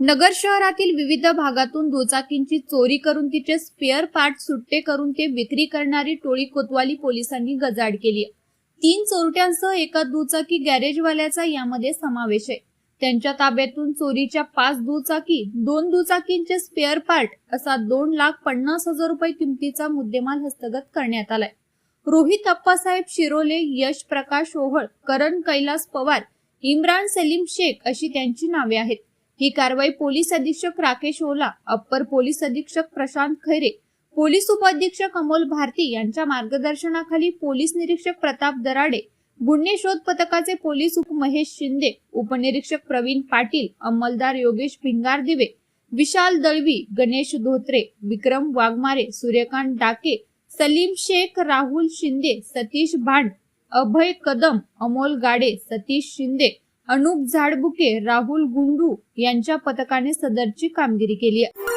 नगर शहरातील विविध भागातून दुचाकींची चोरी करून तिचे स्पेअर पार्ट सुट्टे करून ते विक्री करणारी टोळी कोतवाली पोलिसांनी गजाड केली. तीन चोरट्यांसह एका दुचाकी गॅरेजवाल्याचा यामध्ये समावेश आहे. त्यांच्या ताब्यातून चोरीच्या पाच दुचाकी दोन दुचाकींचे स्पेअर पार्ट असा दोन लाख पन्नास हजार रुपये किमतीचा मुद्देमाल हस्तगत करण्यात आलाय. रोहित अप्पासाहेब शिरोले यश प्रकाश ओहळ करण कैलास पवार इम्रान सलीम शेख अशी त्यांची नावे आहेत. ही कारवाई पोलीस अधीक्षक राकेश ओला अप्पर पोलीस अधीक्षक प्रशांत खैरे पोलीस उपाधीक्षक अमोल भारती यांच्या मार्गदर्शनाखाली पोलीस निरीक्षक प्रताप दराडे गुन्हे शोध पथकाचे पोलीस उपमहेश शिंदे उपनिरीक्षक प्रवीण पाटील अंमलदार योगेश भिंगारदिवे विशाल दळवी गणेश धोत्रे विक्रम वाघमारे सूर्यकांत डाके सलीम शेख राहुल शिंदे सतीश भांड अभय कदम अमोल गाडे सतीश शिंदे अनुप झाडबुके राहुल गुंडू यांच्या पथकाने सदरची कामगिरी केली आहे.